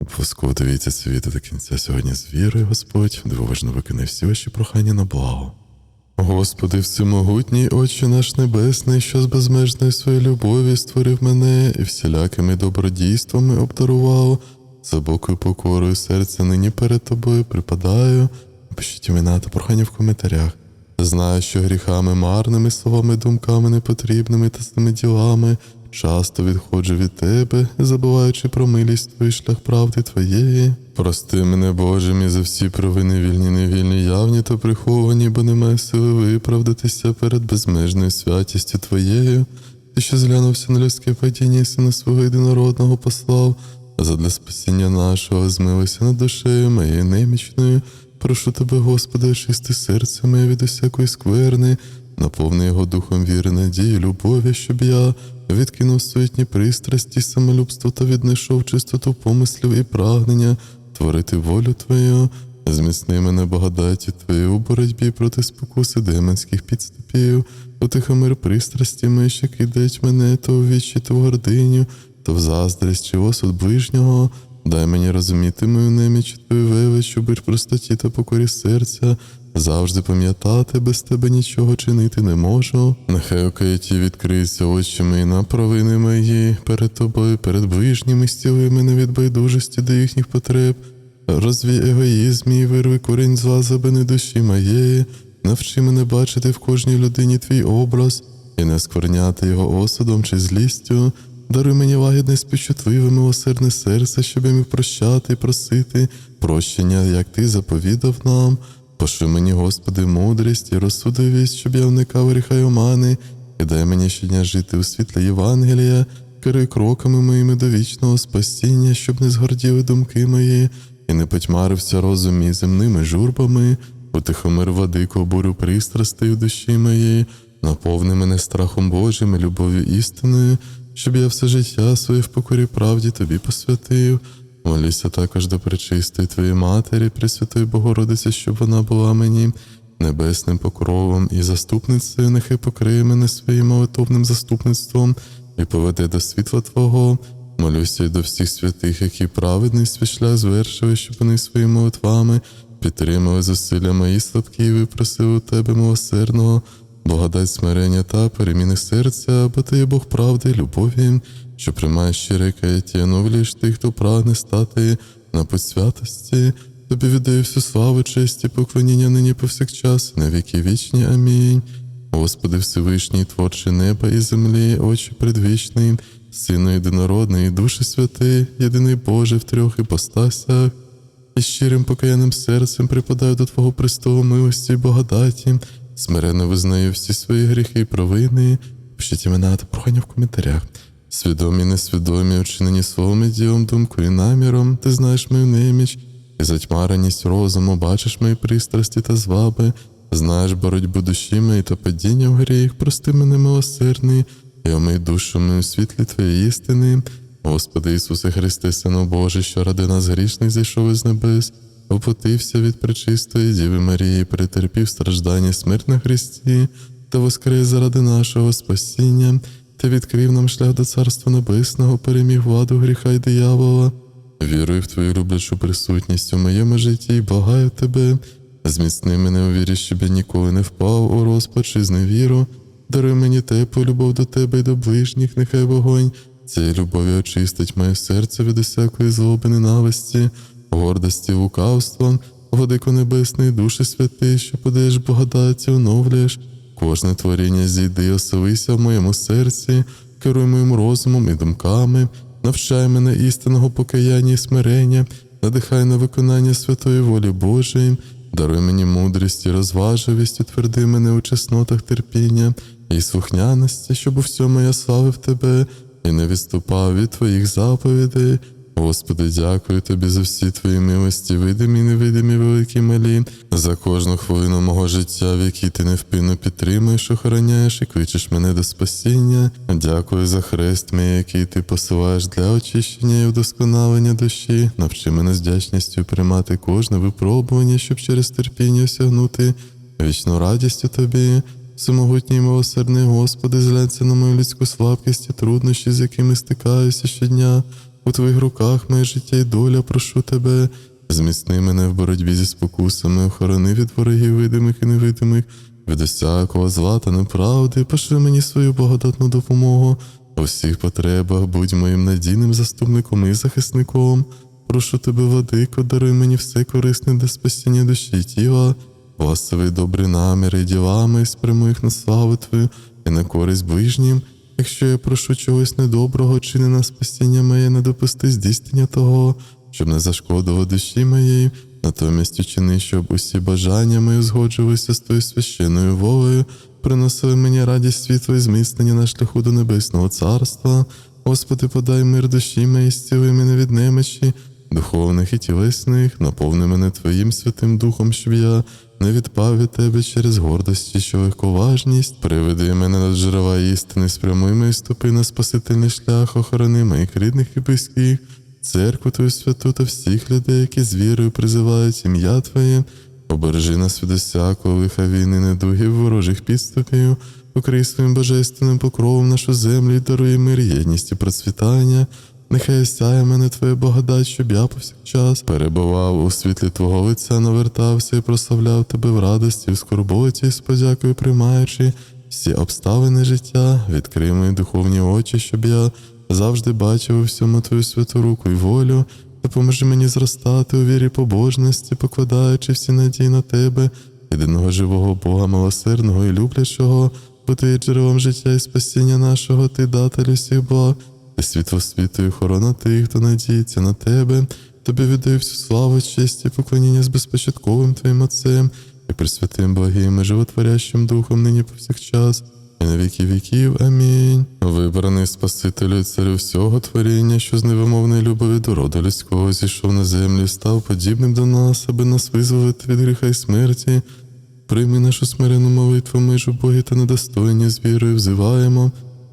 Обов'язково це відео до кінця сьогодні з вірою, Господь, дивовижно виконай всі ваші прохання на благо. Господи, всемогутній Отче наш Небесний, що з безмежної своєї любові створив мене і всілякими добродійствами обдарував, за бокою покорою серця нині перед тобою припадаю. Пишіть імена та прохання в коментарях. Знаю, що гріхами марними, словами, думками непотрібними та злими ділами часто відходжу від тебе, забуваючи про милість твій шлях правди твоєї. Прости мене, Боже мій, за всі провини вільні, невільні, явні та приховані, бо немає сили виправдатися перед безмежною святістю Твоєю. Ти що зглянувся на людське падіння сина свого єдинородного послав, а задля спасіння нашого змилися над душею моєю немічною. Прошу тебе, Господи, очисти серце моє від усякої скверни, наповни його духом віри, надії, любові, щоб я відкинув суетні пристрасті, самолюбство та віднайшов чистоту помислів і прагнення творити волю Твою, зміцни мене благодаті Твою у боротьбі проти спокуси демонських підступів, утихомир пристрасті мої, що кидають мене то у вічі, то в гординю, то в заздрість чи осуд ближнього. Дай мені розуміти мою неміч, твою велич, у простоті та покорі серця, завжди пам'ятати, без тебе нічого чинити не можу. Нехай окаяті відкриються очі мої на провини мої перед тобою, перед ближніми стіли мене від байдужості до їхніх потреб. Розвій егоїзм і вирви корінь зла забини душі моєї, навчи мене бачити в кожній людині твій образ і не скверняти його осудом чи злістю. Даруй мені лагідне співчутливе милосердне серце, щоб я міг прощати і просити прощення, як ти заповідав нам. Пошли мені, Господи, мудрість і розсудливість, щоб я уникав гріха й омани, і дай мені щодня жити у світлі Євангелія, керуй кроками моїми до вічного спасіння, щоб не згорділи думки мої, і не потьмарився розум мій земними журбами, утихомир владико бурю пристрастей у душі моєї, наповни мене страхом Божим і любов'ю істинною, щоб я все життя своє в покорі правді тобі посвятив. Молюся також до пречистої Твоєї Матері, Пресвятої Богородиці, щоб вона була мені небесним покровом і заступницею, нехай покриє мене своїм молитовним заступництвом і поведе до світла Твого. Молюся й до всіх святих, які праведний свій звершили, щоб вони своїми молитвами підтримали зусилля мої слабкі і випросили у Тебе милосердного, благодать смирення та переміни серця, бо ти є Бог правди, і любові, що приймає щире каяття, оновлюєш тих, хто прагне стати на посвятості. Тобі віддаю всю славу, честь і поклоніння нині повсякчас, на віки вічні. Амінь. Господи Всевишній, творче неба і землі, очі предвічний, Сину єдинородний, Душі святий, єдиний Боже в трьох іпостасях, і щирим покаянним серцем припадаю до Твого престолу милості й благодаті, смиренно визнаю всі свої гріхи і провини. Пишіть імена та прохання в коментарях. Свідомі, несвідомі, учинені словом і ділом, думкою і наміром, ти знаєш мою неміч, і затьмареність розуму, бачиш мої пристрасті та зваби, знаєш боротьбу душі моєї та падіння в гріх, прости мене милосердний, і омий душу мою світлі Твоєї істини. Господи Ісусе Христе, Сину Божий, що ради нас грішних зійшов із небес, оплатився від пречистої Діви Марії, претерпів страждання смерть на Христі, та воскрес заради нашого спасіння, та відкрив нам шлях до Царства Небесного, переміг владу гріха й диявола. Вірую в Твою люблячу присутність у моєму житті і благаю Тебе. Зміцни мене у вірі, щоб я ніколи не впав у розпач і зневіру. Даруй мені теплу любов до тебе і до ближніх, нехай вогонь. Цією любов'ю очистить моє серце від усякої злоби ненависті, гордості, лукавства, Владико Небесний, Душі святий, що подаєш благодаті, оновлюєш. Кожне творіння зійди, оселися в моєму серці, керуй моїм розумом і думками, навчай мене істинного покаяння і смирення, надихай на виконання святої волі Божої, даруй мені мудрість і розважливість, утверди мене у чеснотах терпіння і слухняності, щоб у всьому я славив тебе і не відступав від твоїх заповідей. Господи, дякую тобі за всі твої милості, видимі, невидимі, великі малі, за кожну хвилину мого життя, в якій ти невпинно підтримуєш, охороняєш і кличеш мене до спасіння. Дякую за хрест мій, який ти посилаєш для очищення і удосконалення душі. Навчи мене з вдячністю приймати кожне випробування, щоб через терпіння осягнути вічну радість у тобі. Всемогутній милосердний Господи, зглянься на мою людську слабкість і труднощі, з якими стикаюся щодня. У твоїх руках моє життя і доля, прошу тебе. Зміцни мене в боротьбі зі спокусами, охорони від ворогів видимих і невидимих, від усякого зла та неправди, пошли мені свою благодатну допомогу. У всіх потребах будь моїм надійним заступником і захисником. Прошу тебе, владико, даруй мені все корисне для спасіння душі і тіла, благослови добрі наміри і ділами, спрямуй їх на славу Твою і на користь ближнім. Якщо я прошу чогось недоброго, чи не на спасіння моє, не допусти здійснення того, щоб не зашкодило душі моєї, натомість учини, щоб усі бажання мої згоджувалися з твоєю священною волею, приносили мені радість світло і зміцнення на шляху до небесного царства. Господи, подай мир душі моїй, зціли мене від немочі, духовних і тілесних, наповни мене Твоїм Святим Духом, щоб я не відпав від Тебе через гордості, що легковажність, приведи мене до джерела істини, спрямуй мої стопи на спасительний шлях, охорони моїх рідних і близьких, церкву Твою святу та всіх людей, які з вірою призивають ім'я Твоє, обережи нас від усякого лиха війни, недугів, ворожих підступів, укрий своїм божественним покровом нашу землю і даруй мир, єдність і процвітання. Нехай сяє мене Твоя благодать, щоб я повсякчас перебував у світлі Твого лиця, навертався і прославляв Тебе в радості, в скорботі, з подякою приймаючи всі обставини життя, відкрий мої духовні очі, щоб я завжди бачив у всьому Твою святу руку і волю. Допоможи мені зростати у вірі побожності, покладаючи всі надії на Тебе, єдиного живого Бога, милосердного і люблячого, бо Ти джерелом життя і спасіння нашого, Ти датель усіх благ. Світло світу і охорона тих, хто надіється на тебе. Тобі віддаю всю славу, честь і поклоніння з безпочатковим Твоїм Отцем і присвятим благим і животворящим духом нині повсякчас, і на віки віків. Амінь. Вибраний Спасителю і царю всього творіння, що з невимовної любові до роду людського зійшов на землю, і став подібним до нас, аби нас визволити від гріха й смерті. Прийми нашу смирену молитву, ми ж убогі та недостойні з вірою взиваємо.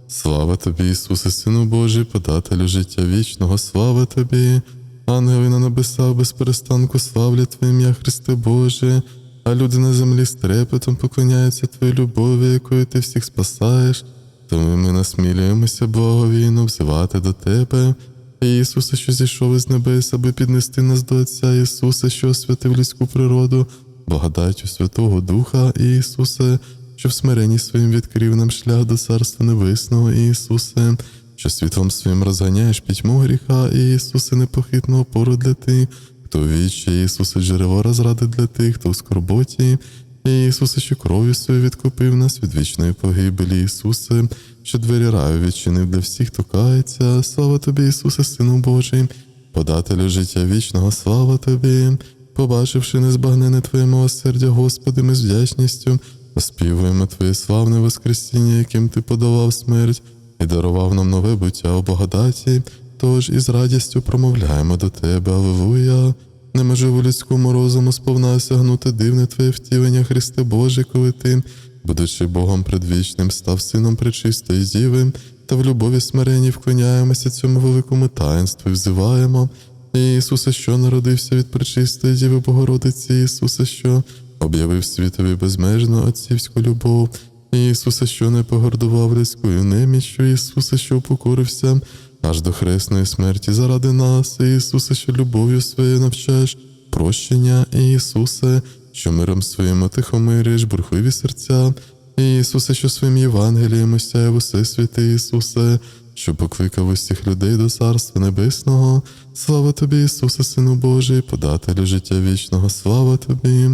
Слава тобі, Ісусе, Сину Божий, подателю життя вічного, слава тобі. Ангели на небесах без перестанку славлять Твоє ім'я, Христе Боже, а люди на землі з трепетом поклоняються Твоїй любові, якою ти всіх спасаєш. Тому ми насмілюємося благовійно взивати до Тебе. Ісусе, що зійшов із небес, аби піднести нас до Отця Ісуса, що освятив людську природу, благодаттю Святого Духа, Ісусе, що в смиренні своїм відкрив нам шлях до Царства Небесного, Ісусе, що світлом своїм розганяєш пітьму гріха, Ісусе, непохитну опору для тих, хто в вічі, Ісусе, джерело розради для тих, хто в скорботі, Ісусе, що кров'ю свою відкупив нас від вічної погибелі, Ісусе, що двері раю відчинив для всіх, хто кається. Слава тобі, Ісусе, Сину Божий, подателю життя вічного, слава тобі, побачивши незбагнене Твоє милосердя, Господи, ми з вдячністю. Оспівуємо Твоє славне Воскресіння, яким Ти подавав смерть і дарував нам нове буття у благодаті, тож із радістю промовляємо до Тебе, Аллилуйя. Неможливо людському розуму сповна осягнути дивне Твоє втілення, Христе Боже, коли Ти, будучи Богом предвічним, став сином пречистої діви, та в любові смиренні вклоняємося цьому великому таїнству і взиваємо. Ісусе, що народився від пречистої Діви Богородиці, Ісусе, що об'явив світові безмежну отцівську любов, Ісусе, що не погордував людською неміччю, Ісусе, що покорився аж до хресної смерті заради нас, Ісусе, що любов'ю своєю навчаєш прощення, Ісусе, що миром своїм отихомирюєш бурхливі серця, Ісусе, що своїм Євангелієм осяяв усе святе Ісусе, що покликав усіх людей до Царства Небесного. Слава тобі, Ісусе, Сину Божий, подателю життя вічного, слава тобі.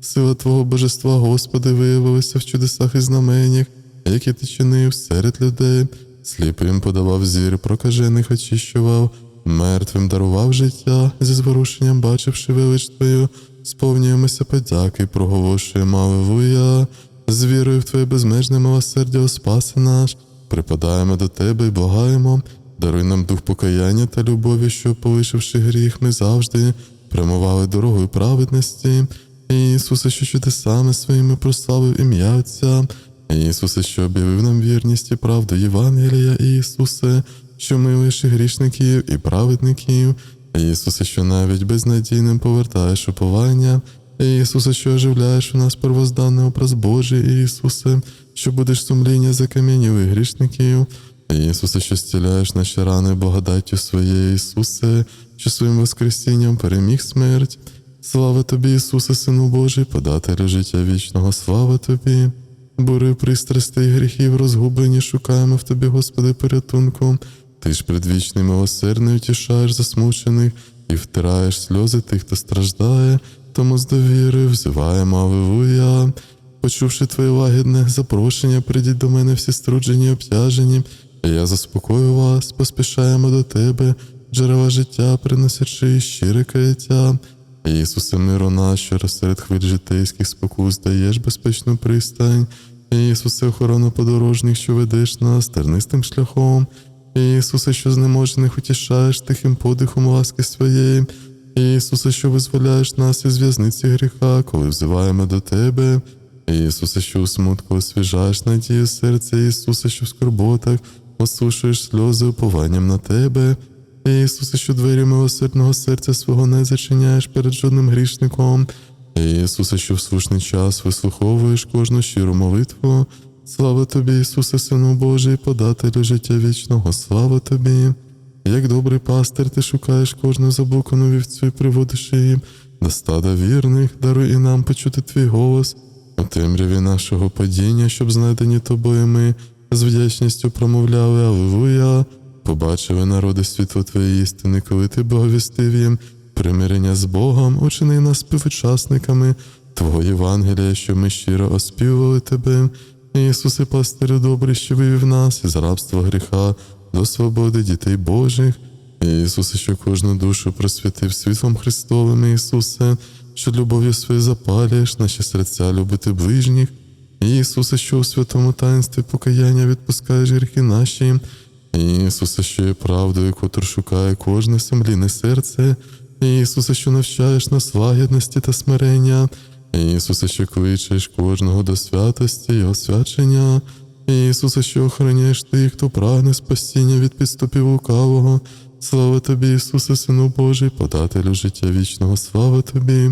Сила Твого Божества, Господи, виявилася в чудесах і знаменнях, які ти чинив серед людей. Сліпим подавав зір, прокажених очищував, мертвим дарував життя, зі зворушенням, бачивши велич Твою, сповнюємося подяки, проголошуємо Аллилуйя. З вірою в Твоє безмежне милосердя, о спаси наш, припадаємо до Тебе і благаємо, даруй нам дух покаяння та любові, що, полишивши гріх, ми завжди прямували дорогою праведності. Ісусе, що чудесами своїми прославив ім'я Отця, Ісусе, що об'явив нам вірність і правду Євангелія, Ісусе, що милуєш і грішників і праведників, Ісусе, що навіть безнадійним повертаєш уповання, Ісусе, що оживляєш у нас первозданний образ Божий, Ісусе, що будеш сумління закам'янілих грішників, Ісусе, що зціляєш наші рани благодаттю своєю, Ісусе, що своїм Воскресінням переміг смерть. Слава тобі, Ісусе, Сину Божий, подателю життя вічного, слава тобі. Бури пристрастей гріхів розгублені, шукаємо в тобі, Господи, порятунку. Ти ж предвічний милосердний утішаєш засмучених і втираєш сльози тих, хто страждає, тому з довіри взиваємо Аллилуйя. Почувши твоє лагідне запрошення, прийдіть до мене всі струджені й обтяжені, і я заспокою вас, поспішаємо до тебе, джерела життя, приносячи щире каяття. Ісусе, миру наш, що серед хвиль житейських спокус даєш безпечну пристань. Ісусе, охорона подорожніх, що ведеш нас тернистим шляхом. Ісусе, що знеможених утішаєш тихим подихом ласки своєї. Ісусе, що визволяєш нас із в'язниці гріха, коли взиваємо до Тебе. Ісусе, що у смутку освіжаєш надію серця, Ісусе, що в скорботах осушуєш сльози упованням на Тебе. Ісусе, що двері милосердного серця свого не зачиняєш перед жодним грішником. Ісусе, що в слушний час вислуховуєш кожну щиру молитву. Слава тобі, Ісусе, Сину Божий, подателю життя вічного, слава тобі. Як добрий пастир, ти шукаєш кожну заблукану вівцю і приводиш її до стада вірних, даруй і нам почути твій голос у темряві нашого падіння, щоб знайдені тобою ми з вдячністю промовляли Аллилуйя. Побачили народи світло Твоєї істини, коли ти благовістив їм примирення з Богом, учини нас співучасниками Твого Євангелія, що ми щиро оспівували Тебе. Ісусе, пастирю добрий, що вивів нас із рабства гріха до свободи дітей Божих. Ісусе, що кожну душу просвятив світлом Христовим, Ісусе, що любов'ю своєю запалюєш наші серця любити ближніх. Ісусе, що у святому таїнстві покаяння відпускаєш гріхи наші. Ісусе, що є правдою, котр шукає кожне сумлінне серце. Ісусе, що навчаєш нас лагідності та смирення. Ісусе, що кличеш кожного до святості і освячення. Ісусе, що охороняєш тих, хто прагне спасіння від підступів лукавого. Слава тобі, Ісусе, Сину Божий, подателю життя вічного, слава тобі.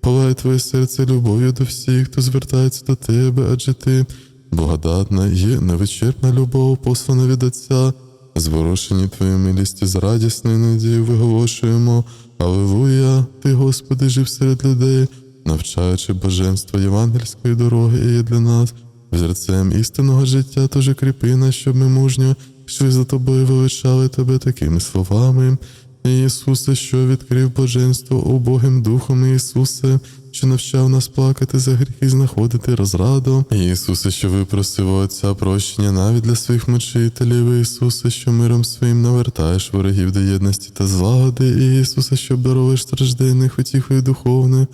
Палай твоє серце любов'ю до всіх, хто звертається до тебе, адже ти благодатна є невичерпна любов, послана від Отця. Зворушені твоєю милістю з радісною надією виголошуємо. Аллилуйя, ти, Господи, жив серед людей, навчаючи боженство євангельської дороги є для нас, взірцем істинного життя, тож кріпи нас, щоб ми мужньо йшли за тобою величали тебе такими словами. Ісусе, що відкрив блаженство убогим духом, Ісусе, що навчав нас плакати за гріхи, і знаходити розраду. Ісусе, що випросив Отця прощення навіть для своїх мучителів, Ісусе, що миром своїм навертаєш ворогів до єдності та злагоди, Ісусе, що обдаровуєш стражденних утіхою духовною.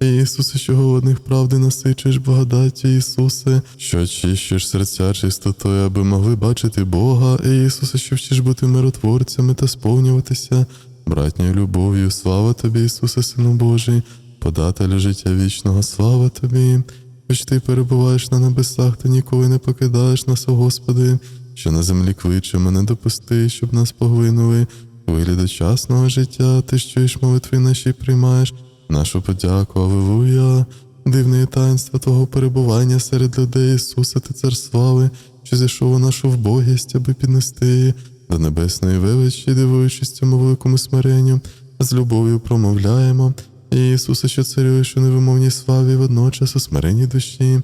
Ісусе, що голодних правди насичуєш благодаттю, Ісусе, що очищуєш серця чистотою, аби могли бачити Бога, Ісусе, що вчиш бути миротворцями та сповнюватися братньою любов'ю. Слава тобі, Ісусе, Сину Божий, подателю життя вічного, слава тобі. Хоч ти перебуваєш на небесах, та ніколи не покидаєш нас, о Господи, що на землі кличемо, не допусти, щоб нас поглинули. Хвилі дочасного життя, ти ж чуєш молитви наші приймаєш. Нашу подяку, Аллилуйя, дивне таїнство Твого перебування серед людей, Ісуса, ти цар слави, що зійшов у нашу вбогість, аби піднести її до небесної величі, дивуючись цьому великому смиренню, з любов'ю промовляємо. Ісусе, що царюєш у невимовній славі, водночас у смиренній душі.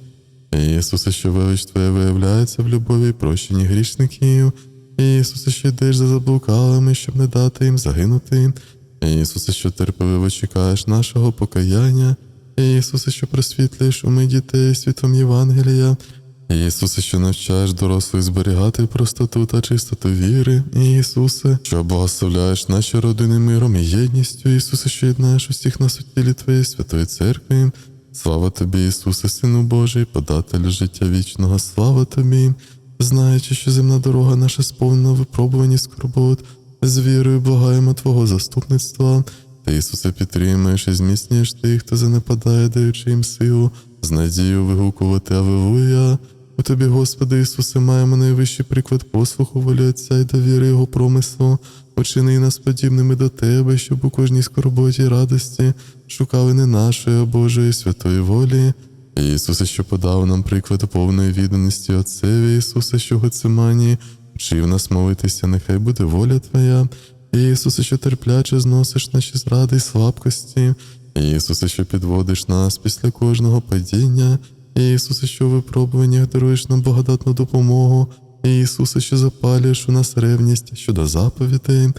Ісусе, що велич Твоя виявляється в любові і прощенні грішників. Ісусе, що йдеш за заблукалими, щоб не дати їм загинути. Ісусе, що терпеливо чекаєш нашого покаяння, Ісусе, що просвітлюєш уми дітей світом Євангелія, Ісусе, що навчаєш дорослих зберігати простоту та чистоту віри, Ісусе, що благословляєш наші родини миром і єдністю, Ісусе, що єднаєш усіх нас у тілі Твоєї святої церкви. Слава тобі, Ісусе, Сину Божий, подателю життя вічного, слава тобі, знаючи, що земна дорога наша сповнена випробувані скорбот, з вірою благаємо Твого заступництва. Ти, Ісусе, підтримуєш і зміцнюєш тих, хто занепадає, даючи їм силу, з надією вигукувати Аллилуйя. У Тобі, Господи Ісусе, маємо найвищий приклад послуху волі Отця і довіри Його промислу. Учини нас подібними до Тебе, щоб у кожній скорботі й радості шукали не нашої, а Божої святої волі. Ісусе, що подав нам приклад повної відданості Отцеві, Ісусе, що в Гециманії вчив нас молитися, нехай буде воля Твоя. Ісусе, що терпляче зносиш наші зради й слабкості. Ісусе, що підводиш нас після кожного падіння. Ісусе, що в випробуваннях даруєш нам благодатну допомогу. Ісусе, що запалюєш у нас ревність щодо заповідей.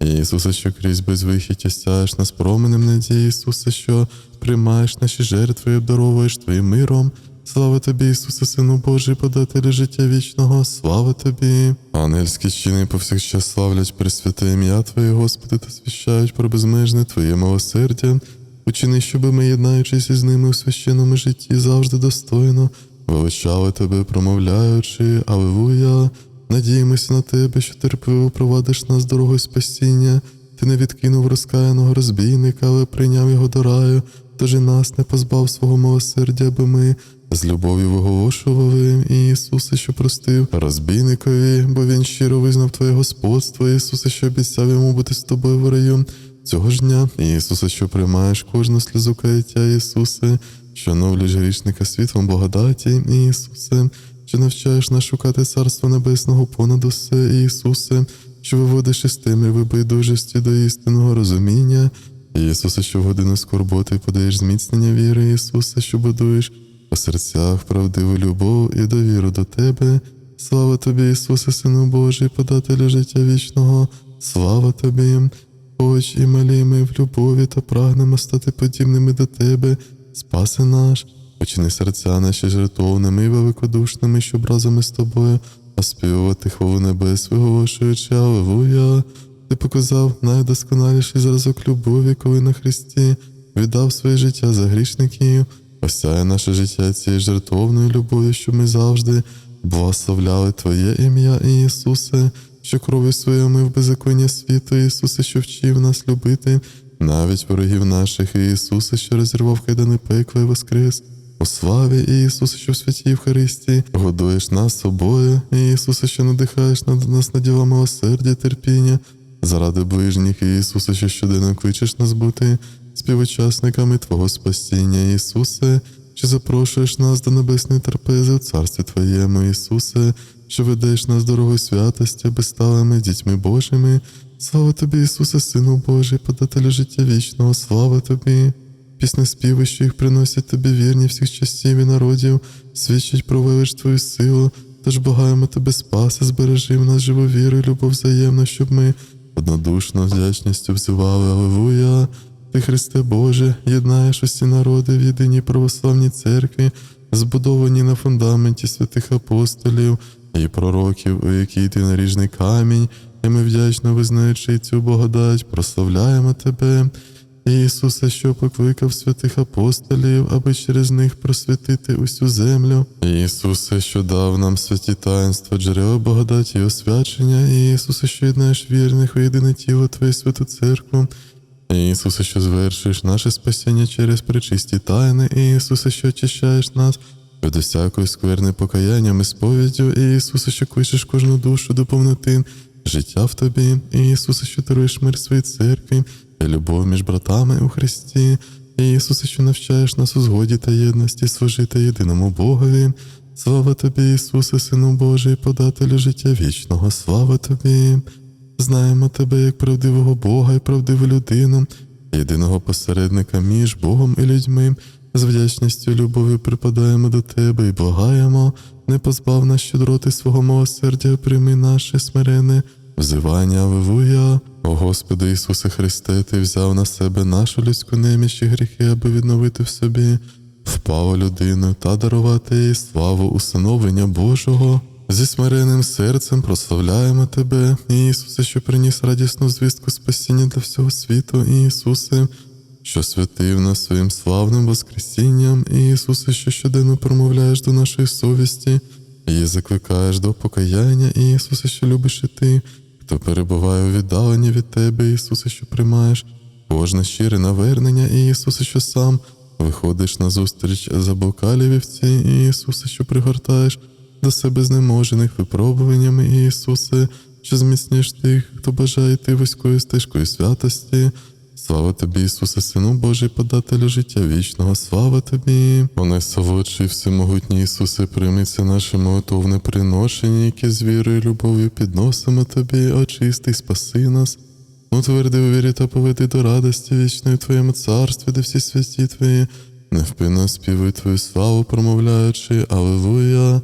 Ісусе, що крізь безвихідь осяєш нас променем надії, Ісусе, що приймаєш наші жертви і обдаровуєш Твоїм миром. Слава тобі, Ісусе, Сину Божий, подателю життя вічного, слава тобі. Ангельські чини повсякчас славлять Пресвяте ім'я Твоє, Господи, та свящають про безмежне Твоє милосердя. Учини, щоб ми, єднаючись із ними у священному житті, завжди достойно величали тебе, промовляючи, Аллилуйя. Надіємося на тебе, що терпливо провадиш нас дорогою спасіння. Ти не відкинув розкаяного розбійника, але прийняв його до раю, тож і нас не позбав свого милосердя, аби ми з любов'ю виголошували Ісусе, що простив розбійникові, бо він щиро визнав Твоє господство, Ісусе, що обіцяв йому бути з тобою в раю. Цього ж дня, Ісусе, що приймаєш кожну сльозу каяття, Ісусе, що новлюєш грішника світлом благодаті, Ісусе, що навчаєш нас шукати Царство Небесного понад усе, Ісусе, що виводиш із темряви байдужості до істинного розуміння, Ісусе, що в годину скорботи подаєш зміцнення віри, Ісусе, що будуєш у серцях правдиву любов і довіру до Тебе. Слава тобі, Ісусе, Сину Божий, подателю життя вічного, слава тобі, хоч і малі ми в любові та прагнемо стати подібними до Тебе, спаси наш, почини серця наші жертовними і великодушними, щоб разом із тобою оспівувати хвалу небес, виголошуючи Аллилуйя. Ти показав найдосконаліший зразок любові, коли на Христі віддав своє життя за грішників. Осяє наше життя цією жертовною любов'ю, щоб ми завжди благословляли Твоє ім'я, Ісусе, що кров'ю своєю мив беззаконня світу, Ісусе, що вчив нас любити, навіть ворогів наших, Ісусе, що розірвав кайдани пекла і воскрес. У славі. Ісусе, що в святій Євхаристії, годуєш нас собою, Ісусе, що надихаєш над нас на діла милосердя, терпіння, заради ближніх, Ісусе, що щоденно кличеш нас бути співучасниками Твого спасіння, Ісусе, що запрошуєш нас до небесної трапези в Царстві Твоєму, Ісусе, що ведеш нас дорогою святості, аби стали ми дітьми Божими. Слава тобі, Ісусе, Сину Божий, подателю життя вічного, слава тобі. Пісне співи, що їх приносять тобі вірні всіх часів і народів, свідчать про велич Твою силу, тож благаємо тебе спаси, збережи в нас живу віру і любов взаємно, щоб ми однодушно вдячністю взивали Аллилуйя. Ти, Христе Боже, єднаєш усі народи в єдиній православній церкві, збудовані на фундаменті святих апостолів і пророків, у якій ти наріжний камінь, і ми вдячно визнаючи цю благодать, прославляємо Тебе. Ісусе, що покликав святих апостолів, аби через них просвятити усю землю. Ісусе, що дав нам святі таїнства, джерела благодаті і освячення, Ісусе, що єднаєш вірних у єдине тіло Твоє святу церкву. Ісусе, що звершуєш наше спасіння через причисті тайни, Ісусе, що очищаєш нас від усякої скверни покаянням і сповіддю, Ісусе, що кличеш кожну душу до повноти життя в тобі, Ісусе, що даруєш мир своїй церкві і любов між братами у Христі, Ісусе, що навчаєш нас у згоді та єдності служити єдиному Богові. Слава тобі, Ісусе, Сину Божий, подателю життя вічного, слава тобі. Знаємо тебе як правдивого Бога і правдиву людину, єдиного посередника між Богом і людьми. З вдячністю і любов'ю припадаємо до тебе і благаємо, не позбав нас щедроти свого милосердя, прийми наше смирене взивання Аллилуйя. О Господи Ісусе Христе, Ти взяв на себе нашу людську неміч і гріхи, аби відновити в собі впаву людину та дарувати їй славу усиновлення Божого. Зі смиренним серцем прославляємо Тебе, Ісусе, що приніс радісну звістку спасіння для всього світу, Ісусе, що святив нас своїм славним Воскресінням, Ісусе, що щоденно промовляєш до нашої совісті, і закликаєш до покаяння, Ісусе, що любиш і Ти, хто перебуває у віддаленні від Тебе, Ісусе, що приймаєш кожне щире навернення, Ісусе, що сам виходиш на зустріч забокалі вівці, Ісусе, що пригортаєш до себе знеможених випробуваннями, Ісусе, що зміцниш тих, хто бажає йти вузькою стежкою святості. Слава тобі, Ісусе, Сину Божий, подателю життя вічного, слава тобі. О найсолодший, всемогутній Ісусе, приймиться наше молитовне приношення, яке з вірою і любов'ю підносимо тобі, очисти, спаси нас. Утверди у вірі та поведи до радості вічної Твоєму царстві, де всі святі Твої, невпинно співують Твою славу, промовляючи Аллилуйя.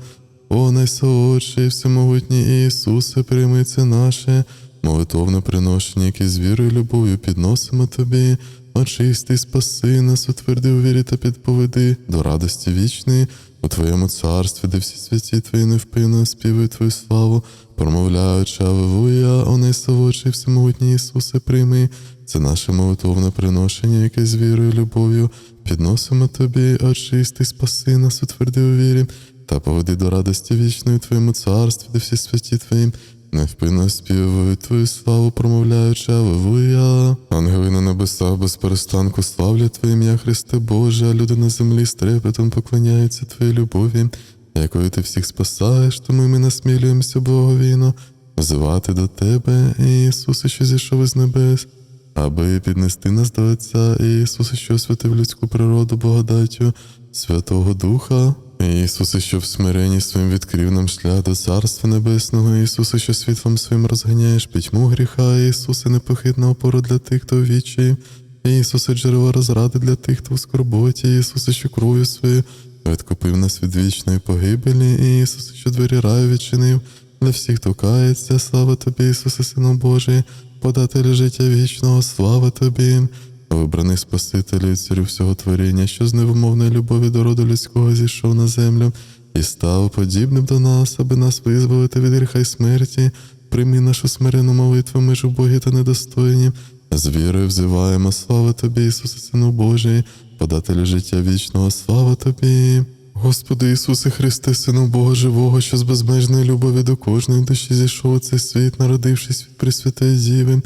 О найсолодший, всемогутній Ісусе, приймиться наше молитовне приношення, яке з вірою і любов'ю підносимо Тобі, очисти, спаси нас, утверди у вірі та підповеди до радості вічної. У Твоєму царстві, де всі святі Твої невпинно співають Твою славу, промовляючи Аллилуйя, о найсолодший, всемогутній Ісусе, прийми. Це наше молитовне приношення, яке з вірою і любов'ю підносимо Тобі, очисти, спаси нас, утверди у вірі та поведи до радості вічної Твоєму царстві, де всі святі Твої невпинно співають Твою славу, промовляючи Аллилуйя. Ангели на небесах без перестанку славлять Твоє ім'я, Христе Боже, а люди на землі з трепетом поклоняються Твоїй любові, якою Ти всіх спасаєш, тому ми насмілюємося благовійно взивати до Тебе, Ісусе, що зійшов із небес, аби піднести нас до Отця, Ісусе, що освятив людську природу благодаттю Святого Духа. Ісусе, що в смиренні своїм відкрив нам шлях до Царства Небесного, Ісусе, що світлом своїм розганяєш пітьму гріха, Ісусе, непохитна опора для тих, хто в вічі, Ісусе, джерело розради для тих, хто в скорботі, Ісусе, що кров'ю своєю відкупив нас від вічної погибелі, Ісусе, що двері раю відчинив для всіх, хто кається, слава Тобі, Ісусе, Сину Божий, подателю життя вічного, слава Тобі. Вибраний Спасителю і царю всього творіння, що з невимовної любові до роду людського зійшов на землю і став подібним до нас, аби нас визволити від гріха й смерті. Прийми нашу смирену молитву, ми ж убогі та недостойні. З вірою взиваємо, слава Тобі, Ісусе, Сину Божий, подателю життя вічного, слава Тобі. Господи Ісусе Христе, Сину Бога Живого, що з безмежної любові до кожної душі зійшов у цей світ, народившись від Пресвятої Діви,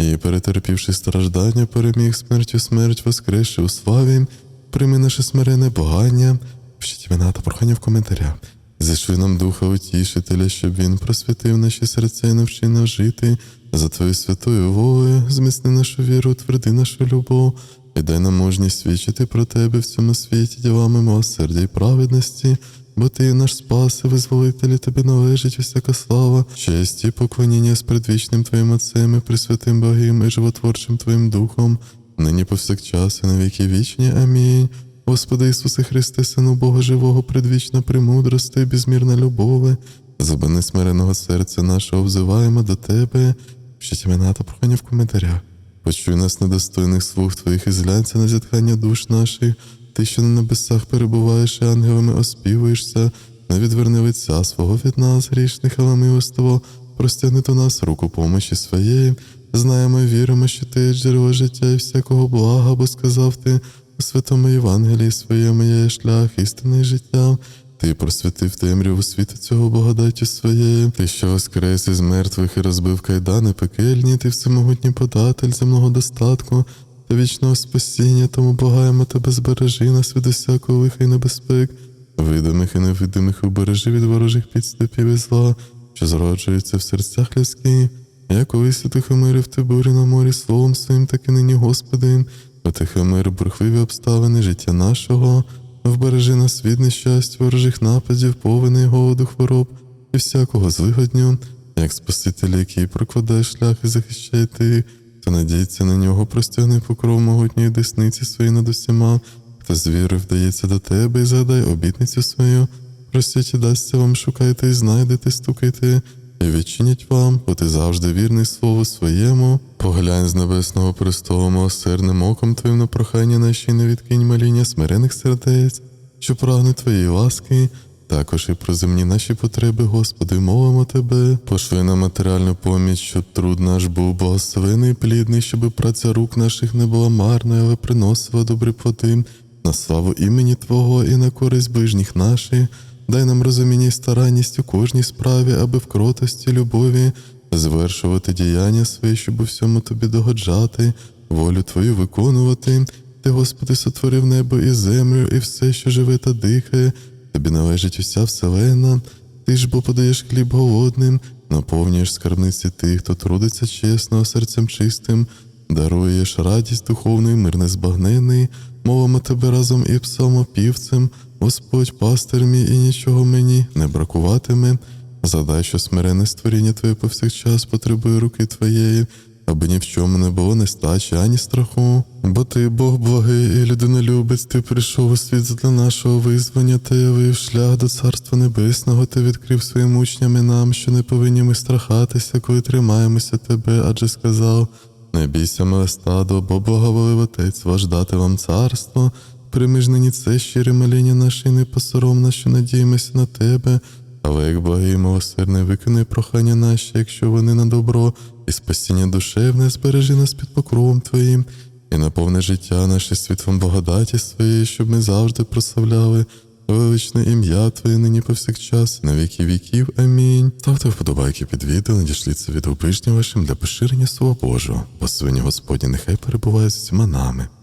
і, перетерпівши страждання, переміг смертю смерть, воскресши у славі, прийми наше смирене богання, пишіть імена та прохання в коментарях. Зійшли нам Духа Утішителя, щоб Він просвятив наші серця і навчив нас жити за Твою святою волею, зміцни нашу віру, тверди нашу любов, і дай нам мужність свідчити про Тебе в цьому світі ділами милосердя і праведності, бо Ти наш спас і визволитель, і Тобі належить усяка слава, честь і поклоніння з предвічним Твоїм Отцем і Пресвятим Богим і животворчим Твоїм Духом, нині повсякчас і на віки вічні. Амінь. Господи Ісусе Христе, Сину Бога Живого, предвічна премудрости, безмірна любове, зубини смиреного серця нашого взиваємо до Тебе, Пишіть імена та прохання в коментарях. Почуй нас недостойних слуг Твоїх і зглянься на зітхання душ наших, Ти, що на небесах перебуваєш і ангелами оспівуєшся, не відверни лиця свого від нас, грішних, але милостиво, простягни до нас руку помощі своєї. Знаємо і віримо, що ти є джерело життя і всякого блага, бо сказав ти у святому Євангелії своєму є шлях, істини і життя. Ти просвітив темряву світу цього благодаттю своєю, ти, що воскрес із мертвих і розбив кайдани пекельні, ти всемогутній податель земного достатку та вічного спасіння, тому благаємо тебе, збережи нас від усякого лиха і небезпек, видимих і невидимих убережи від ворожих підступів і зла, що зроджується в серцях людських. Я колись утихомирив ти бурі на морі словом своїм, так і нині, Господи, утихомир бурхливі обставини життя нашого. Вбережи нас від нещастя, ворожих нападів, повені, голоду, хвороб і всякого злигодню, як Спаситель, який прокладає шлях і захищає тих, хто надіється на нього, простягни покров могутньої десниці своєї над усіма, хто з вірою вдається до тебе і згадай обітницю свою. Просіть і дасться вам, шукайте і знайдете, стукайте, і відчинять вам, бо ти завжди вірний слову своєму. Поглянь з небесного престолу милосердним оком твоїм на прохання наші не відкинь моління смирених сердець, що прагне твоєї ласки, також і про земні наші потреби, Господи, мовимо Тебе, пошли на матеріальну поміч, щоб труд наш був благословений плідний, щоб праця рук наших не була марною, але приносила добрі плоди на славу імені Твого і на користь ближніх наших. Дай нам розуміння і старанність у кожній справі, аби в кротості, любові звершувати діяння свої, щоб у всьому тобі догоджати, волю Твою виконувати. Ти, Господи, сотворив небо і землю, і все, що живе та дихає. Тобі належить уся вселена. Ти ж бо подаєш хліб голодним, наповнюєш скарбниці тих, хто трудиться чесно, серцем чистим. даруєш радість духовний, мир незбагнений, мовимо тебе разом і псалмопівцем, Господь, пастир мій, і нічого мені не бракуватиме. Задай, що смирене створіння Твоє повсякчас потребує руки Твоєї, аби ні в чому не було нестачі, ані страху. Бо ти Бог благий і людинолюбець, ти прийшов у світ для нашого визвання та явив шлях до Царства Небесного, ти відкрив своїм учням і нам, що не повинні ми страхатися, коли тримаємося тебе, адже сказав: не бійся, миле стадо, бо благоволив Отець ваш дати вам царство. Прийми ж нині це щире моління наше і не посоромно, що надіємося на тебе. Але як благий милосердний виконай прохання наші, якщо вони на добро, і спасіння душевне збережи нас під покровом Твоїм, і наповни життя наше світлом благодаті своєї, щоб ми завжди прославляли величне ім'я Твоє нині повсякчас, на віки віків. Амінь. Ставте вподобайки під відео, надішліться від ближнім вашим для поширення Слова Божого. Посвині Господні, нехай перебуває з усіма нами.